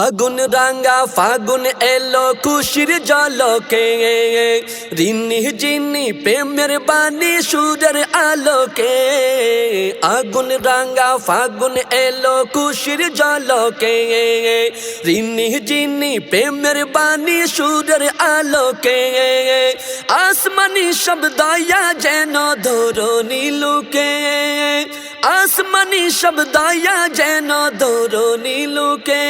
আগুন রাঙ্গা ফাগুন এলো খুশির জলকে। রিনি জিনি প্রেমের বাণী সুরের আলোকে। আগুন রাঙ্গা ফাগুন এলো খুশির জলকে। রিনি জিনি প্রেমের বাণী সুরের আলোকে। আসমানি শব্দয়া যেন ধরনি লুকে। আসমানি শব্দয়া যেন ধরনি লুকে।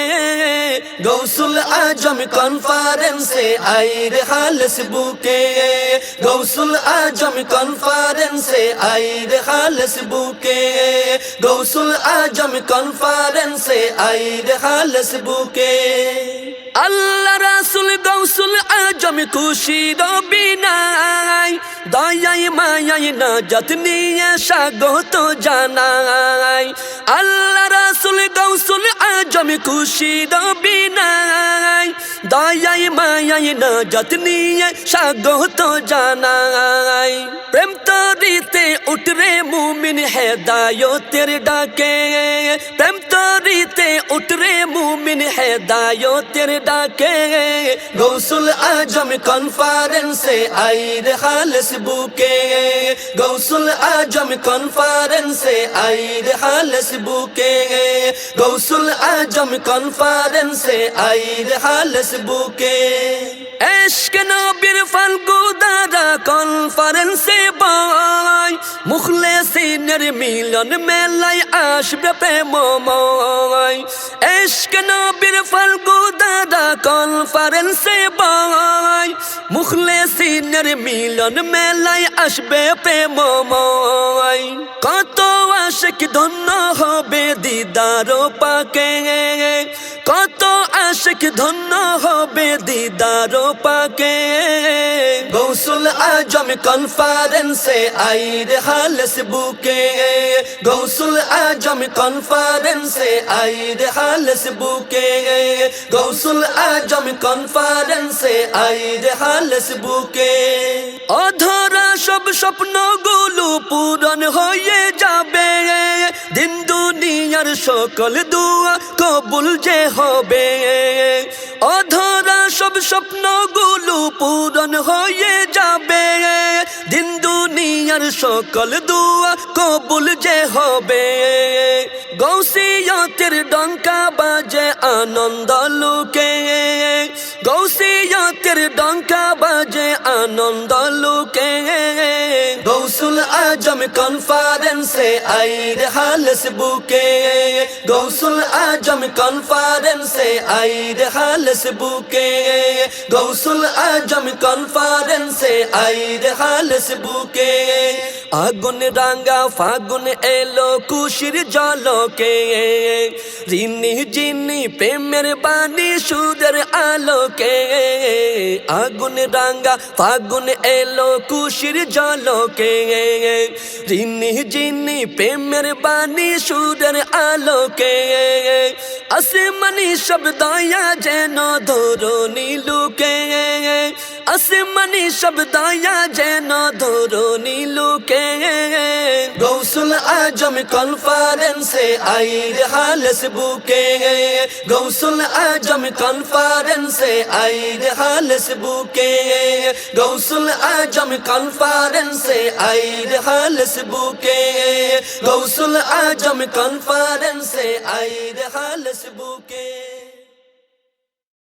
গৌসুল আজম কনফারেন্সে আইর হালস বুকে। গৌসুল আজম কনফারেন্সে আইর হালস বুকে। গৌসুল আজম কনফারেন্সে আইর হালস বুকে। আল্লাহ রাসুল গৌসুল আজম খুশি রবিনাই দয়াই মায়াই না যতনিয়ে স্বাগত জানাই। আল্লাহ রাসুল গৌসুল আজম খুশি রবিনাই দয়াই মায়াই না যতনিয়ে স্বাগত জানাই। প্রেম তরিতে উঠরে মুমিন হেদায়তের ডাকে প্রেম তরিতে উঠরে মুমিন হেদায়তের ডাকে গৌসুল আজম কনফারেন্সে আইর হালস বুকে গৌসুল আজম কনফারেন্সে আইর হালস বুকে গৌসুল আজম কনফারেন্সে আইর হালস বুকে এশক নবীর ফালগু দাদা কনফারেন্সে বাই মুখলেসিনের মিলন মেলায় আসবে প্রেমময় এশক নবীর ফালগু দাদা কনফারেন্সে বাই মুখলেসিনের মিলন মেলায় আসবে প্রেমময় কত আশিক ধন্য হবে দিদার পাকে। কত আশিক ধন্য হবে দিদার পাকে। গৌসুল আজম কনফারেন্সে আইর হালস বুকে গৌসুল আজম কনফারেন্সে আইর হালস বুকে গৌসুল আজম কনফারেন্সে আইর হালস বুকে অধরা সব স্বপ্নগুলো পূরণ হয়ে যাবে দিন দুনিয়ার সকল দুয়া কবুল যে হবে সব স্বপ্নগুলো পূরণ হয়ে যাবে। দিন দুনিয়ার সকল দুয়া কবুল যে হবে। গৌসিয়তের ডঙ্কা বাজে আনন্দ লোকে। গৌসিয়তের ডঙ্কা বাজে আনন্দ লুকে। গৌসুল আজম কনফারেন্সে আইর হালস বুকে। গৌসুল আজম কনফারেন্সে আইর হালস বুকে। গৌসুল আজম কনফারেন্সে আইর হালস বুকে। আগুন রাঙ্গা ফাগুন এলো কুশির জলকে রিনি, জিনি, প্রেমের বাণী সুদের আলোকে। আগুন রাঙ্গা ফাগুন এলো কুশির জলকে রিনি জিনি প্রেমের বাণী সুদের আলোকে। আসমানি শব্দয়া যেন ধরনি লুকে। আসমানি শব্দয়া যেন ধরনি লুকে। গৌসুল আজম কনফারেন্সে আইর হালস বুকে। গৌসুল আজম কনফারেন্সে আইর হালস বুকে। গৌসুল আজম কনফারেন্সে আইর হালস বুকে। গৌসুল আজম কনফারেন্সে আইর হালস বুকে।